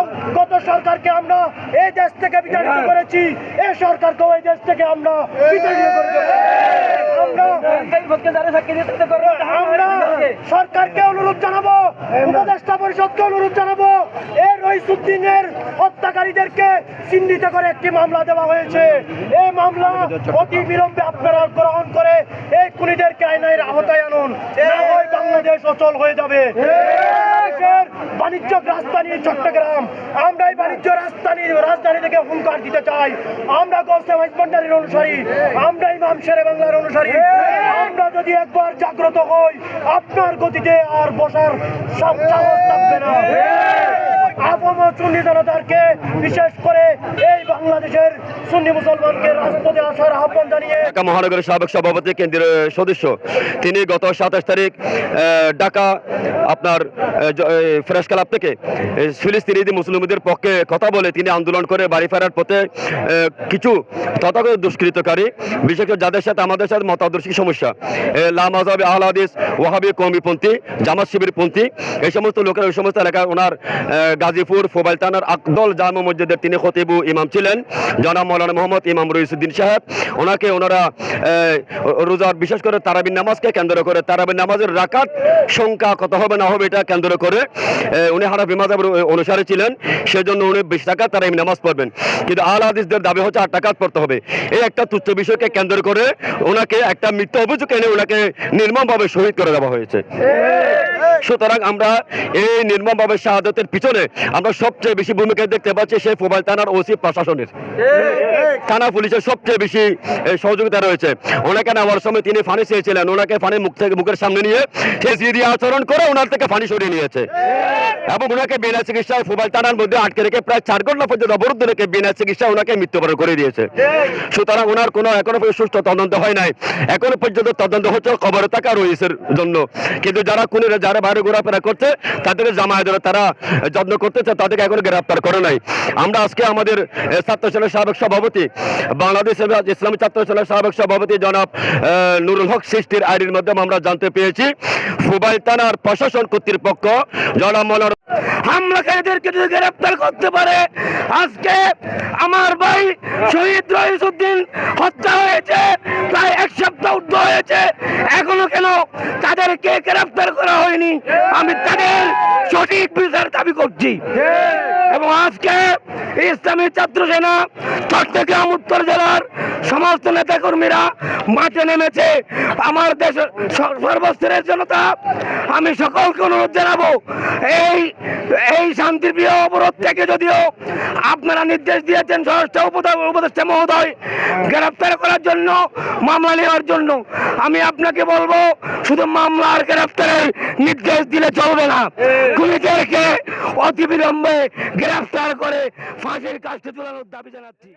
আম- গত সরকারকে আমরা এই দেশ থেকে বিতাড়িত করেছি? এই সরকারকেও এই দেশ থেকে আমরা বিতাড়িত করে আমরা আমরা সরকারকে অনুরোধ জানাব উপদেষ্টা পরিষদকে অনুরোধ জানাব এই হত্যাকারীদেরকে চিহ্নিত করে একটি মামলা দেওয়া হয়েছে। এই মামলা অতি বিলম্বে আপনারা গ্রহণ করে এই খুনিদেরকে আইনের আহতায় আনুন। হয় বাংলাদেশ অচল হয়ে যাবে। বাণিজ্য রাজধানী চট্টগ্রাম। আমরা এই বাণিজ্য রাজধানী রাজধানী থেকে হুঙ্কার দিতে চাই। আমরা গৌসে ভান্ডারের অনুসারী আমরা ইমাম শেরে বাংলার অনুসারী। আমরা যদি একবার জাগ্রত হই, আপনার গতিতে আর বসার সব সাহস থাকবে না। আপাম বিশেষ করে এই বাংলাদেশের সুন্নি মুসলমানকে রাজপথে আসার আহ্বান জানিয়ে ঢাকা মহানগরের সাবেক সভাপতি কেন্দ্রীয় সদস্য। তিনি গত সাতাশ তারিখ ঢাকা আপনার ফ্রেশ ক্লাব থেকে ফিলিস্তিনি মুসলিমদের পক্ষে কথা বলে তিনি আন্দোলন করে বাড়ি ফেরার পথে কিছু তথাগত দুষ্কৃতকারী বিশেষ করে যাদের সাথে আমাদের সাথে মতাদর্শী সমস্যা লামাজাবি আহলাদিস ওয়াহাবি কৌমিপন্থী জামাত শিবিরপন্থী, এই সমস্ত লোকের, ওই সমস্ত এলাকায় ওনার গাজীপুর ফোবাইল থানার আকদল জামা মসজিদের তিনি খতিবু ইমাম ছিলেন। জনাব মৌলানা মোহাম্মদ ইমাম রইসুদ্দিন সাহেব। ওনাকে ওনারা রোজার বিশেষ করে তারাবিন নামাজকে কেন্দ্র করে তারাবিন নামাজের রাকাত সংখ্যা কত হবে না হবে এটা কেন্দ্র করে উনি হানাফি মাজাবের অনুসারে ছিলেন। সেজন্য উনি বিশ টাকা তারাবিন নামাজ পড়বেন। কিন্তু আল হাদিসদের দাবি হচ্ছে আট টাকা পড়তে হবে। এই একটা তুচ্ছ বিষয়কে কেন্দ্র করে ওনাকে একটা মিথ্যা অভিযোগ এনে ওনাকে নির্মমভাবে শহীদ করে দেওয়া হয়েছে। সুতরাং আমরা এই নির্মমভাবে শাহাদতের পিছনে আমরা সবচেয়ে বেশি ভূমিকা দেখতে পাচ্ছি সেই ফোবাইল থানার ওসি প্রশাসনের। থানা পুলিশের সবচেয়ে বেশি সহযোগিতা রয়েছে। ওনাকে নেওয়ার সময় তিনি ফানি চেয়েছিলেন। ওনাকে ফানি মুখ থেকে, মুখের সামনে নিয়ে সে দিয়ে আচরণ করে ওনার থেকে ফানি সরিয়ে নিয়েছে। এবং ওনাকে বিনা চিকিৎসায় মোবাইল থানার মধ্যে আটকে রেখে প্রায় চার ঘণ্টা পর্যন্ত অবরুদ্ধ রেখে বিনা চিকিৎসায় ওনাকে মৃত্যুবরণ করে দিয়েছে। সুতরাং ওনার কোনো এখনও পর্যন্ত সুষ্ঠু তদন্ত হয় নাই। এখনও পর্যন্ত তদন্ত হচ্ছে, খবরে থাকা রয়েছের জন্য। কিন্তু যারা খুনিরা যারা বাইরে ঘোরাফেরা করছে, তাদের জামায়াতের তারা যত্ন করতেছে, তাদেরকে এখনও গ্রেপ্তার করে নাই। আমরা আজকে আমাদের ছাত্র সেনার সাবেক সভাপতি, বাংলাদেশ ইসলামী ছাত্র সেনার সাবেক সভাপতি জনাব নুরুল হক সৃষ্টির আইডির মাধ্যমে আমরা জানতে পেরেছি ফুবাইল থানার প্রশাসন কর্তৃপক্ষ, জনাব হামলাকারীদেরকে যদি গ্রেপ্তার করতে পারে, আজকে আমার ভাই শহীদ রহিসুদ্দিন হত্যা হয়েছে, প্রায় এক সপ্তাহ উর্ধ হয়েছে। এখনও কেন তাদেরকে গ্রেপ্তার করা হয়নি? আমি তাদের সঠিক বিচার দাবি করছি। এবং আজকে ইসলামী ছাত্র সেনা চট্টগ্রাম, উত্তর জেলার সমস্ত নেতাকর্মীরা মাঠে নেমেছে। আমার দেশ সর্বস্তরের জনতা আমি সকলকে অনুরোধ জানাব, এই এই শান্তিপ্রিয় অবরোধ থেকে যদিও আপনারা নির্দেশ দিয়েছেন স্বরাষ্ট্র উপদ- উপদেষ্টা মহোদয়, গ্রেপ্তার করার জন্য, মামলা নেওয়ার জন্য। আমি আপনাকে বলব, শুধু মামলা আর গ্রেপ্তারের নির্দেশ দিলে চলবে না। খুনিদেরকে অতি বিলম্বে গ্রেপ্তার করে ফাঁসির কাজটি তোলানোর দাবি জানাচ্ছি।